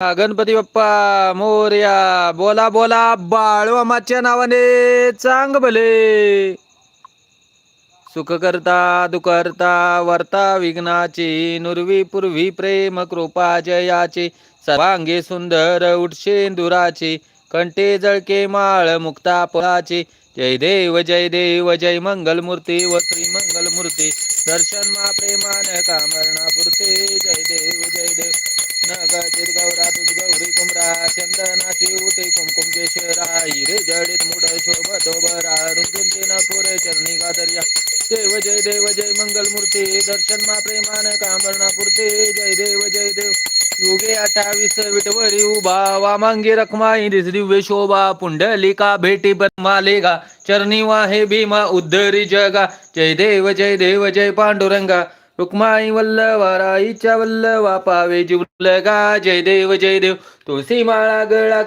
गणपती बाप्पा मोर्या बोला बोला बाळवामाच्या नावाने चांग भले. सुख करता दुःख करता वर्ता विघ्नाचे नुरवी पूर्वी प्रेम कृपा जयाची सर्वांगे सुंदर उठशे दुराची कंटे जळके माळ मुक्ता पळाची जय देव जय देव जय मंगल मूर्ती व श्री मंगल मूर्ती दर्शन मा प्रेमान कामरणा पुरते जय देव जय देव. नगाचित गौरा तुझ गौरी कुमरा चंदनाची उठी कुमकुम केशरा हिरे जडित मुड शोभतो बरा रुंदुंते न पुरे चरणी गादर्या. देव जय देव जय मंगल मूर्ती दर्शन मा प्रेमान कामरणा पुरते. जय देव जय देव. योगे अठ्ठावीस विटवरी उभा वामांगी रखमाई दिस दिव्य शोभा पुंडलिका भेटी मालेगा. चरणी वाहे भीमा उद्धरी जगा. जय देव जय देव जय पांडुरंगा. रुक्माई वल्लवाराईच्या वल्लवा पावे जिवलगा जय देव जय देव तुळशी माळा गळा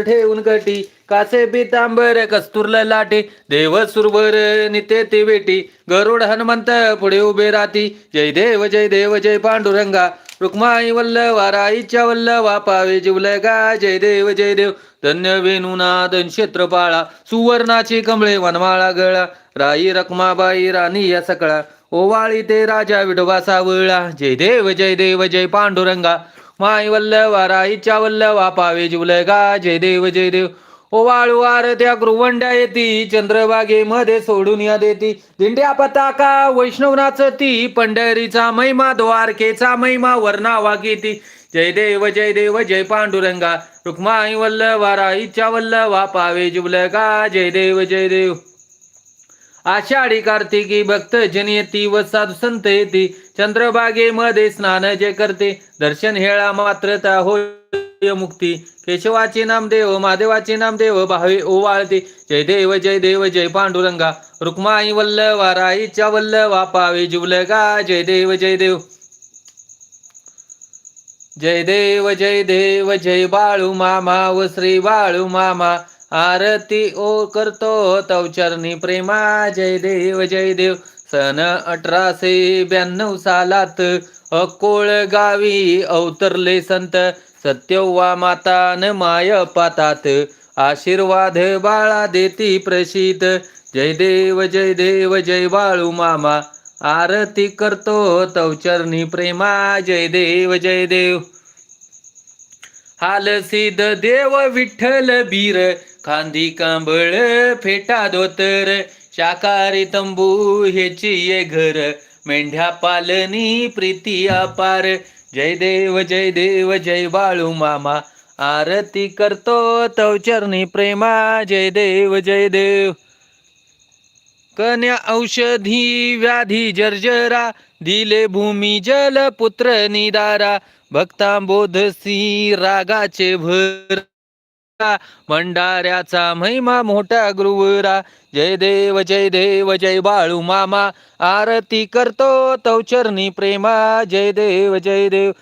ठेवून कटी कासे पितांबर कस्तुरल लाटे. देव सुरवर निते ते बेटी गरुड हनुमंत पुढे उभे राहती. जय देव जय देव जय पांडुरंगा. रुक्माई वल्लवाराईच्या वल्लवा पावे जिवलगा जय देव जय देव धन्य वेणुनादन क्षेत्रपाळा सुवर्णाची कमळे वनमाळा गळा. राई रक्माबाई राणी या सकळा. ओवाळी ते राजा विडोबा सावळा. जय देव जय देव जय पांडुरंगा. माई वल्लवारा इच्छा वल्लवा पावे जिवलगा जय देव जय देव. ओवाळू त्या गृवंड्या येती. चंद्रभागे मध्ये सोडून या देती. दिंड्या पताका वैष्णवनाच ती. पंढरीचा महिमा द्वारकेचा महिमा वर्णा वागेती जय देव जय देव जय पांडुरंगा. रुक्माई वल्लवारा इच्छा वल्लवा पावे जिवलगा जय देव जय देव. आषाढी कार्तिकी भक्त जन येती व साधू संत येती. चंद्रभागेमध्ये स्नान जे करते. दर्शन हेळा मात्र त्या होय मुक्ती. केशवाचे नामदेव महादेवाचे नामदेव भावे ओवाळते. जय देव जय देव जय पांडुरंगा. रुक्माई वल्लवा राईच्या वल्लवा पावे जिवलगा. जय देव जय देव. जय देव जय देव जय बाळू मामा व श्री बाळू मामा. आरती ओ करतो तवचरणी प्रेमा जय देव जय देव. सन अठराशे ब्याण्णव सालात अकोळ गावी अवतरले संत सत्यव्वा माता न माय पातात. आशीर्वाद बाळा देती प्रसिद्ध जय देव जय देव जय बाळू मामा. आरती करतो तवचरणी प्रेमा जय देव जय देव. हाल सिद्ध देव विठ्ठल बीर. खांदी कांबळ फेटा धोतर शाकाहारी तंबू ह्याची ये घर मेंढ्या पालनी प्रीती अपार. जय देव जय देव जय बाळू मामा आरती करतो तवचरणी प्रेमा. जय देव जय देव. कन्या औषधी व्याधी जर्जरा दिले भूमी जल पुत्र निदारा भक्तांबोधसी रागाचे भर. भंडाऱ्याचा महिमा मोठा गुरुवरा. जय देव जय देव जय बाळू मामा. आरती करतो तव चरणी प्रेमा. जय देव जय देव.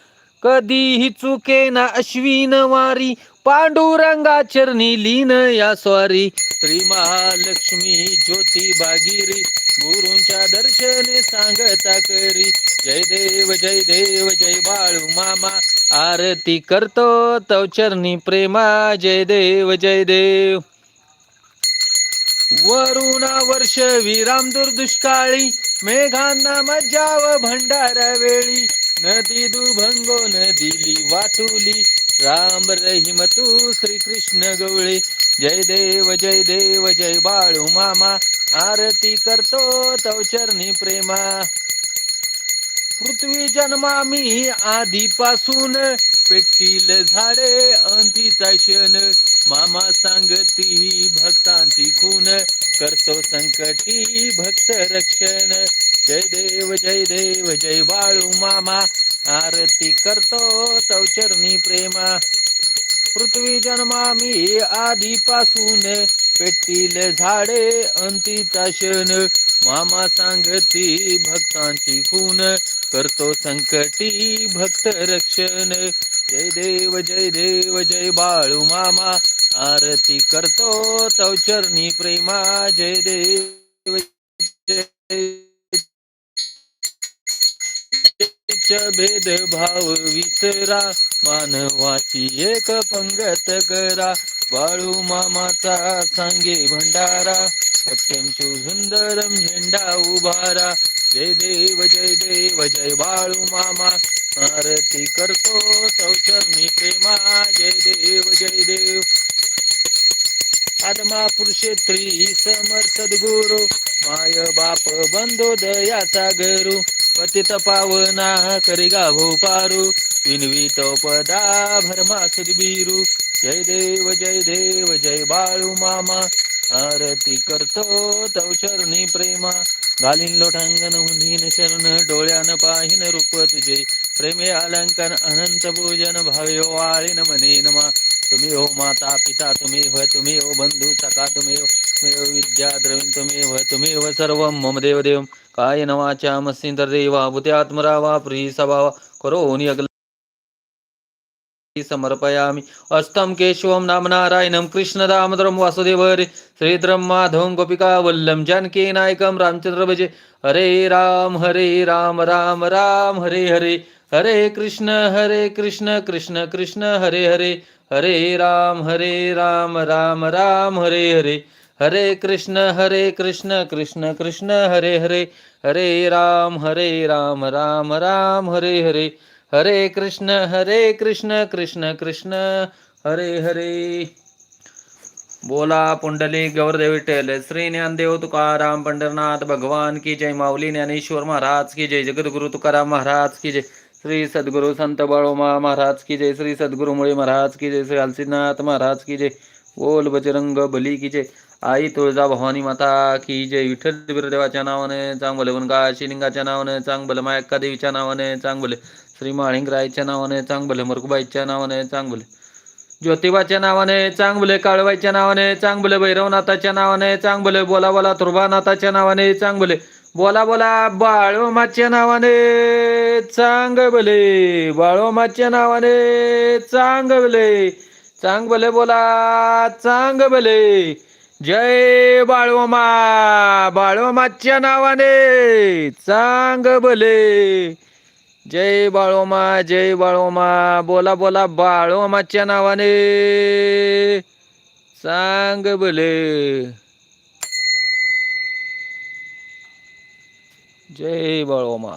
कधीही चुके ना अश्विन वारी. पांडुरंगा चरणी लीन या स्वारी. श्री महालक्ष्मी ज्योती बागिरी गुरूंच्या दर्शने सांगता करी. जय देव जय देव जय बाळू मामा. आरती करतो तवचरणी प्रेमा जय देव जय देव. वरुणा वर्ष विराम दुष्काळी मेघांना मज्जाव भंडारा वेळी. नदी दुभंगो नदीली वाटुली राम रहिम तू श्रीकृष्ण गवळे. जय देव जय देव जय बाळू मामा आरती करतो तवचरणी प्रेमा. पृथ्वी जन्मामी आधीपासून. पेटतील झाडे अंतीचा क्षण मामा सांगती भक्तांती खून. करतो संकटी भक्त रक्षण. जय देव जय देव जय बाळू मामा. आरती करतो तव चरणी प्रेमा. पृथ्वी जन्मामी आधीपासून. पेटतील झाडे अंतीचा क्षण मामा सांगती भक्तांची खून करतो संकटी भक्त रक्षण. जय देव जय देव जय बाळू मामा आरती करतो तव चरणी प्रेमा. जय देव जय भेदभाव विसरा. मानवाची एक पंगत करा. बाळू मामाचा सांगे भंडारा. सत्यम सुंदरम झेंडा उभारा. जय देव जय देव जय बाळू मामा. आरती करतो सौचरणी प्रेमा. जय देव जय देव. आत्मा पुरुषेत्री समर सद्गुरु. माय बाप बंधो दयाचा गरू पतित पावना करी गाभो पारू. विनवीत पदा भरमा सुदबीरू जय देव जय देव जय बाळू मामा. आरती करतो तव चरणी प्रेमा. घालीन लोटांगण हुंदीन शरण डोळ्यान पाहिन रूप तुझे प्रेमे अलंकन अनंत पूजन भावे हो वाळीन मने नमा. तुम्ही हो माता पिता तुम्ही हो तुम्ही हो बंधू सखा तुम्ही हो तुम्ही हो विद्या द्रविण तुम्ही हो तुम्ही हो सर्व. मम देव देव काय नवाच्या मस्सिंतर देवा भूते वा प्री सभावा होनी अगल समर्पयामि। अस्तं केशवं नाम नारायणं कृष्णदामोदरं वासुदेव हरे श्रीधरं माधवं गोपिका वल्लम जानकी नायकं रामचंद्र भजे हरे राम हरे राम राम राम, हरे हरे। हरे कृष्ण हरे कृष्ण कृष्ण कृष्ण, हरे हरे। हरे राम हरे राम राम राम, हरे हरे। हरे कृष्ण हरे कृष्ण कृष्ण कृष्ण, हरे हरे। हरे राम हरे राम राम राम, हरे हरे। हरे कृष्ण हरे कृष्ण कृष्ण कृष्ण, हरे हरे। बोला पुंडली गौरदेव विठ्ठल श्री ज्ञानदेव तुकाराम, पंढरनाथ भगवान की जय, माऊली ज्ञानेश्वर महाराज की जय, जगद्गुरु तुकाराम महाराज की जय, श्री सद्गुरु संत बाळोमा महाराज की जय, श्री सद्गुरु मुळे महाराज की जय, श्री अलसीनाथ महाराज की जय, बोल बजरंग बली की जय, आई तुळजा भवानी माता की जय, विठ्ठल बिरदेवाच्या नावाने चांगलं वनगा शिलिंगाच्या नावाने चांगलं मायक्का देवीच्या नावाने चांगलं श्री माळिंगरायच्या नावाने चांगभले मरकुबाईच्या नावाने चांगभले ज्योतिबाच्या नावाने चांगले काळवाईच्या नावाने चांगले भैरवनाथाच्या नावाने चांगले बोला बोला तुर्बानाथाच्या नावाने चांगले बोला बोला बाळोमाच्या नावाने चांगले बाळोमाच्या नावाने चांगले चांगले बोला चांगले जय बाळोमा बाळोमाच्या नावाने चांगभले. जय बाळोमा जय बाळोमा बोला बोला बाळोमाच्या नावाने. सांग बोले जय बाळोमा.